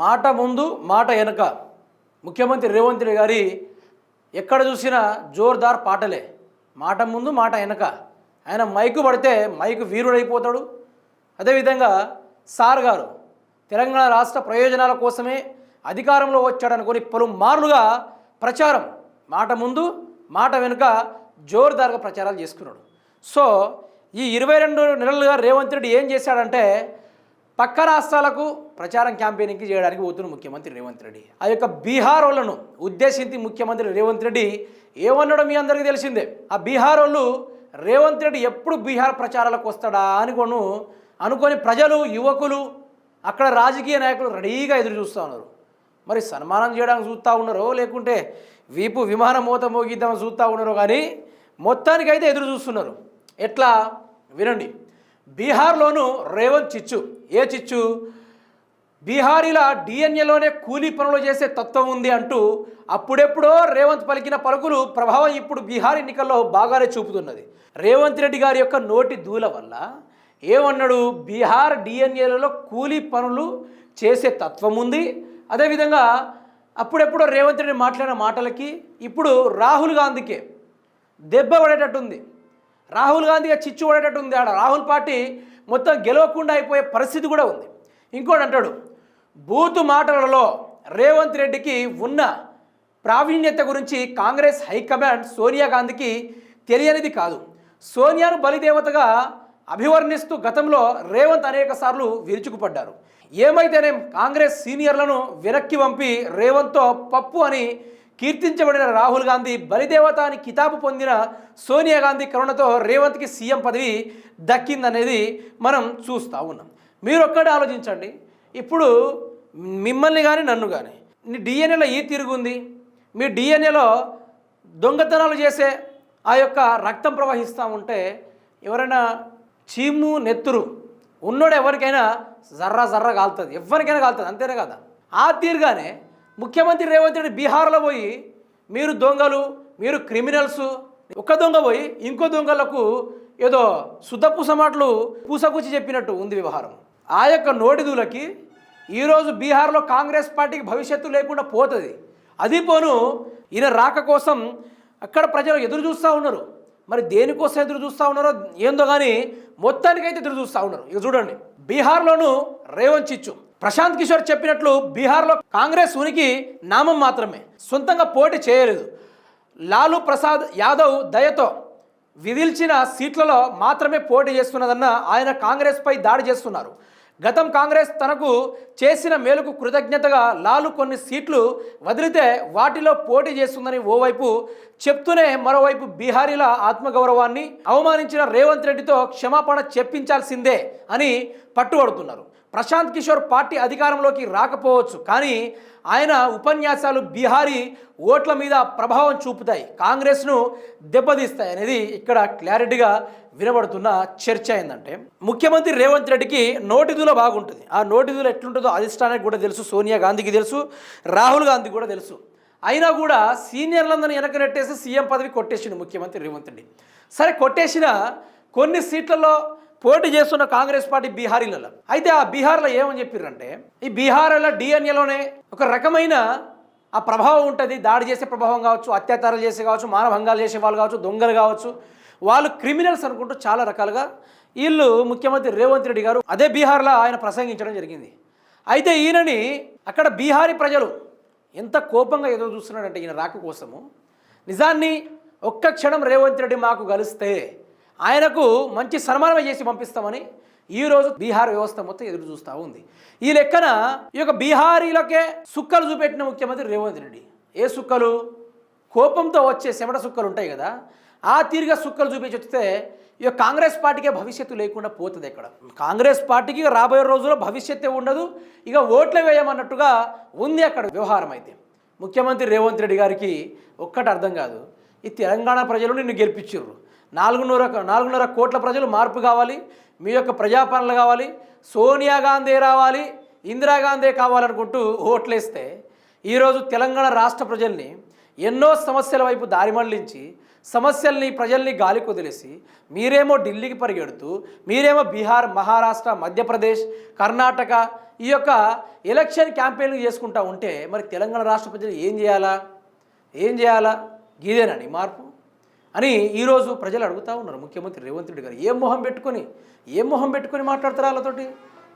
మాట ముందు మాట వెనక. ముఖ్యమంత్రి రేవంత్ రెడ్డి గారి ఎక్కడ చూసినా జోర్దార్ పాటలే. మాట ముందు మాట వెనక. ఆయన మైకు పడితే మైకు వీరుడైపోతాడు. అదేవిధంగా సార్ గారు తెలంగాణ రాష్ట్ర ప్రయోజనాల కోసమే అధికారంలో వచ్చాడనుకొని పలుమార్లుగా ప్రచారం. మాట ముందు మాట వెనుక జోరుదారుగా ప్రచారాలు చేసుకున్నాడు. సో ఈ ఇరవై రెండు నెలలుగా రేవంత్ రెడ్డి ఏం చేశాడంటే పక్క రాష్ట్రాలకు ప్రచారం క్యాంపెయినింగ్కి చేయడానికి పోతున్న ముఖ్యమంత్రి రేవంత్ రెడ్డి. ఆ యొక్క బీహార్ వాళ్ళను ఉద్దేశించి ముఖ్యమంత్రి రేవంత్ రెడ్డి ఏమన్నాడో మీ అందరికీ తెలిసిందే. ఆ బీహార్ వాళ్ళు రేవంత్ రెడ్డి ఎప్పుడు బీహార్ ప్రచారాలకు వస్తాడా అనుకోను అనుకొని ప్రజలు యువకులు అక్కడ రాజకీయ నాయకులు రెడీగా ఎదురు చూస్తూ ఉన్నారు. మరి సన్మానం చేయడానికి చూస్తూ ఉన్నారో లేకుంటే వీపు విమానం మూత మోగిద్దామని చూస్తూ ఉన్నారో కానీ మొత్తానికైతే ఎదురు చూస్తున్నారు. ఎట్లా? వినండి. బీహార్లోను రేవంత్ చిచ్చు. ఏ చిచ్చు? బీహారీల డిఎన్ఏలోనే కూలీ పనులు చేసే తత్వం ఉంది అంటూ అప్పుడెప్పుడో రేవంత్ పలికిన పలుకులు ప్రభావం ఇప్పుడు బీహార్ ఎన్నికల్లో బాగానే చూపుతున్నది. రేవంత్ రెడ్డి గారి యొక్క నోటి దూల వల్ల ఏమన్నాడు? బీహార్ డిఎన్ఏలలో కూలీ పనులు చేసే తత్వం ఉంది. అదేవిధంగా అప్పుడెప్పుడో రేవంత్ రెడ్డి మాట్లాడిన మాటలకి ఇప్పుడు రాహుల్ గాంధీకే దెబ్బ పడేటట్టుంది. రాహుల్ గాంధీగా చిచ్చు పడేటట్టుంది ఆడ. రాహుల్ పార్టీ మొత్తం గెలవకుండా అయిపోయే పరిస్థితి కూడా ఉంది. ఇంకోటి అంటాడు బూతు మాటలలో రేవంత్ రెడ్డికి ఉన్న ప్రావీణ్యత గురించి కాంగ్రెస్ హైకమాండ్ సోనియా గాంధీకి తెలియనిది కాదు. సోనియాను బలిదేవతగా అభివర్ణిస్తూ గతంలో రేవంత్ అనేక సార్లు విరుచుకుపడ్డారు. ఏమైతేనేం కాంగ్రెస్ సీనియర్లను వెనక్కి పంపి రేవంత్తో పప్పు అని కీర్తించబడిన రాహుల్ గాంధీ బలిదేవత అని కితాబు పొందిన సోనియా గాంధీ కరుణతో రేవంత్కి సీఎం పదవి దక్కిందనేది మనం చూస్తూ ఉన్నాం. మీరు ఒక్కడే ఆలోచించండి. ఇప్పుడు మిమ్మల్ని కానీ నన్ను కానీ డిఎన్ఏలో ఈ తిరుగుంది మీ డిఎన్ఏలో దొంగతనాలు చేసే ఆ యొక్క రక్తం ప్రవహిస్తూ ఉంటే ఎవరైనా చీము నెత్తురు ఉన్నోడు ఎవరికైనా జర్రా జర్రా కాలుతుంది ఎవరికైనా కాలుతుంది అంతేనే కదా? ఆ తీరుగానే ముఖ్యమంత్రి రేవంత్ రెడ్డి బీహార్లో పోయి మీరు దొంగలు మీరు క్రిమినల్స్ ఒక దొంగ పోయి ఇంకో దొంగలకు ఏదో శుద్ధ పూసమాటలు పూసకూచి చెప్పినట్టు ఉంది వ్యవహారం. ఆ యొక్క నోటిదులకి ఈరోజు బీహార్లో కాంగ్రెస్ పార్టీకి భవిష్యత్తు లేకుండా పోతుంది. అది పోను ఈయన రాక కోసం అక్కడ ప్రజలు ఎదురు చూస్తూ ఉన్నారు. మరి దేనికోసం ఎదురు చూస్తూ ఉన్నారో ఏందో కానీ మొత్తానికైతే ఎదురు చూస్తూ ఉన్నారు. ఇక చూడండి బీహార్లోను రేవంత్ చిచ్చు. ప్రశాంత్ కిషోర్ చెప్పినట్లు బీహార్లో కాంగ్రెస్ ఉనికి నామం మాత్రమే. సొంతంగా పోటీ చేయలేదు. లాలూ ప్రసాద్ యాదవ్ దయతో విధిల్చిన సీట్లలో మాత్రమే పోటీ చేస్తున్నదన్న ఆయన కాంగ్రెస్పై దాడి చేస్తున్నారు. గతం కాంగ్రెస్ తనకు చేసిన మేలుకు కృతజ్ఞతగా లాలు కొన్ని సీట్లు వదిలితే వాటిలో పోటీ చేస్తుందని ఓవైపు చెప్తూనే మరోవైపు బీహారీల ఆత్మగౌరవాన్ని అవమానించిన రేవంత్ రెడ్డితో క్షమాపణ చెప్పించాల్సిందే అని పట్టుబడుతున్నారు. ప్రశాంత్ కిషోర్ పార్టీ అధికారంలోకి రాకపోవచ్చు. కానీ ఆయన ఉపన్యాసాలు బీహారీ ఓట్ల మీద ప్రభావం చూపుతాయి. కాంగ్రెస్ను దెబ్బతీస్తాయి అనేది ఇక్కడ క్లారిటీగా వినబడుతున్న చర్చ ఏంటంటే ముఖ్యమంత్రి రేవంత్ రెడ్డికి నోటిదూల బాగుంటుంది. ఆ నోటిదూల ఎట్లుంటుందో అధిష్టానానికి కూడా తెలుసు సోనియా గాంధీకి తెలుసు రాహుల్ గాంధీ కూడా తెలుసు. అయినా కూడా సీనియర్లందరినీ వెనక నెట్టేసి సీఎం పదవి కొట్టేసింది ముఖ్యమంత్రి రేవంత్ రెడ్డి. సరే కొట్టేసిన కొన్ని సీట్లలో పోటీ చేస్తున్న కాంగ్రెస్ పార్టీ బీహారీలలో. అయితే ఆ బీహార్లో ఏమని చెప్పారంటే ఈ బీహార్లో డిఎన్ఏలోనే ఒక రకమైన ఆ ప్రభావం ఉంటుంది. దాడి చేసే ప్రభావం కావచ్చు అత్యాచారాలు చేసే కావచ్చు మానభంగాలు చేసే వాళ్ళు కావచ్చు దొంగలు కావచ్చు. వాళ్ళు క్రిమినల్స్ అనుకుంటూ చాలా రకాలుగా వీళ్ళు ముఖ్యమంత్రి రేవంత్ రెడ్డి గారు అదే బీహార్లో ఆయన ప్రసంగించడం జరిగింది. అయితే ఈయనని అక్కడ బీహారీ ప్రజలు ఎంత కోపంగా ఎదురు చూస్తున్నాడంటే ఈయన రాక కోసము. నిజాన్ని ఒక్క క్షణం రేవంత్ రెడ్డి మాకు కలిస్తే ఆయనకు మంచి సన్మానం చేసి పంపిస్తామని ఈరోజు బీహార్ వ్యవస్థ మొత్తం ఎదురు చూస్తూ ఉంది. ఈ లెక్కన ఈ యొక్క బీహారీలకే సుక్కలు చూపెట్టిన ముఖ్యమంత్రి రేవంత్ రెడ్డి. ఏ సుక్కలు? కోపంతో వచ్చే చెమట సుక్కలు ఉంటాయి కదా ఆ తీరుగా సుక్కలు చూపించి వస్తే ఇక కాంగ్రెస్ పార్టీకే భవిష్యత్తు లేకుండా పోతుంది ఇక్కడ కాంగ్రెస్ పార్టీకి రాబోయే రోజుల్లో భవిష్యత్తే ఉండదు ఇక ఓట్లు వేయమన్నట్టుగా ఉంది అక్కడ వ్యవహారం అయితే. ముఖ్యమంత్రి రేవంత్ రెడ్డి గారికి ఒక్కటి అర్థం కాదు ఈ తెలంగాణ ప్రజలు నిన్ను గెలిపించారు నాలుగున్నర నాలుగున్నర కోట్ల ప్రజలు మార్పు కావాలి మీ యొక్క ప్రజాపాలన కావాలి సోనియా గాంధీ రావాలి ఇందిరాగాంధీ కావాలనుకుంటూ ఓట్లేస్తే ఈరోజు తెలంగాణ రాష్ట్ర ప్రజల్ని ఎన్నో సమస్యల వైపు దారి మళ్ళించి సమస్యల్ని ప్రజల్ని గాలి కుదిలేసి మీరేమో ఢిల్లీకి పరిగెడుతూ మీరేమో బీహార్ మహారాష్ట్ర మధ్యప్రదేశ్ కర్ణాటక ఈ యొక్క ఎలక్షన్ క్యాంపెయిన్లు చేసుకుంటా ఉంటే మరి తెలంగాణ రాష్ట్ర ప్రజలు ఏం చేయాలా? ఏం చేయాలా? గీదేనండి మార్పు? అని ఈరోజు ప్రజలు అడుగుతా ఉన్నారు. ముఖ్యమంత్రి రేవంత్ రెడ్డి గారు ఏ మొహం పెట్టుకొని ఏ మొహం పెట్టుకొని మాట్లాడతారు వాళ్ళతోటి?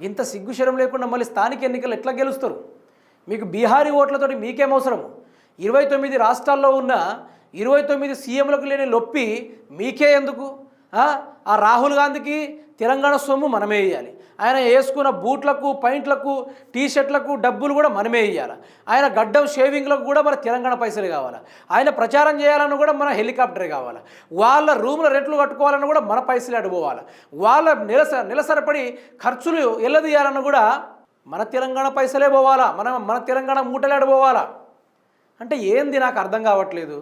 ఇంత సిగ్గుశరం లేకుండా మళ్ళీ స్థానిక ఎన్నికలు ఎట్లా గెలుస్తారు? మీకు బీహారీ ఓట్లతోటి మీకేం అవసరము? ఇరవై తొమ్మిది రాష్ట్రాల్లో ఉన్న ఇరవై తొమ్మిది సీఎంలకు లేని లొప్పి మీకే ఎందుకు? ఆ? రాహుల్ గాంధీకి తెలంగాణ సొమ్ము మనమే వేయాలి ఆయన వేసుకున్న బూట్లకు పైంట్లకు టీ షర్ట్లకు డబ్బులు కూడా మనమే ఇవ్వాలి ఆయన గడ్డం షేవింగ్లకు కూడా మన తెలంగాణ పైసలు కావాలి. ఆయన ప్రచారం చేయాలన్నా కూడా మన హెలికాప్టర్ కావాలి. వాళ్ళ రూముల రెట్లు కట్టుకోవాలన్నా కూడా మన పైసలు అడిపోవాలి వాళ్ళ నిలస నిలసరపడి ఖర్చులు ఎల్లదీయాలన్నా కూడా మన తెలంగాణ పైసలే పోవాలా? మన మన తెలంగాణ మూటలే అడిపోవాలా అంటే ఏంది నాకు అర్థం కావట్లేదు.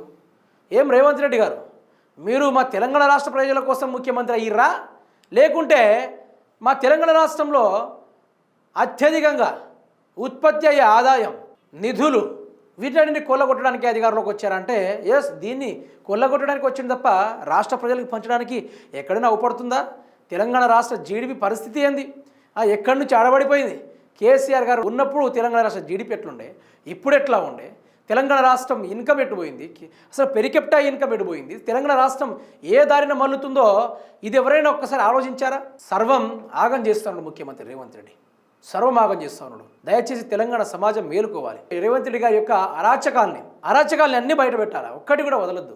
ఏం రేవంత్ రెడ్డి గారు? మీరు మా తెలంగాణ రాష్ట్ర ప్రజల కోసం ముఖ్యమంత్రి అయ్యిర్రా? లేకుంటే మా తెలంగాణ రాష్ట్రంలో అత్యధికంగా ఉత్పత్తి అయ్యే ఆదాయం నిధులు వీటన్నిటిని కొల్లగొట్టడానికి అధికారంలోకి వచ్చారంటే ఎస్ దీన్ని కొల్లగొట్టడానికి వచ్చింది తప్ప రాష్ట్ర ప్రజలకు పంచడానికి ఎక్కడైనా అవపడుతుందా? తెలంగాణ రాష్ట్ర జీడిపి పరిస్థితి ఏంది? ఆ ఎక్కడి నుంచి ఆడబడిపోయింది? కేసీఆర్ గారు ఉన్నప్పుడు తెలంగాణ రాష్ట్ర జీడిపి ఎట్లుండే? ఇప్పుడు ఎట్లా ఉండే? తెలంగాణ రాష్ట్రం ఇన్కమ్ ఎట్టుపోయింది అసలు పెరికెప్టా ఇన్కమ్ ఎట్టుపోయింది తెలంగాణ రాష్ట్రం ఏ దారిన మల్లుతుందో ఇది ఎవరైనా ఒక్కసారి ఆలోచించారా? సర్వం ఆగం చేస్తున్నాడు ముఖ్యమంత్రి రేవంత్ రెడ్డి. సర్వం ఆగం చేస్తా ఉన్నాడు దయచేసి తెలంగాణ సమాజం మేలుకోవాలి. రేవంత్ రెడ్డి గారి యొక్క అరాచకాల్ని అరాచకాల్ని అన్ని బయట పెట్టాలి? ఒక్కటి కూడా వదలొద్దు.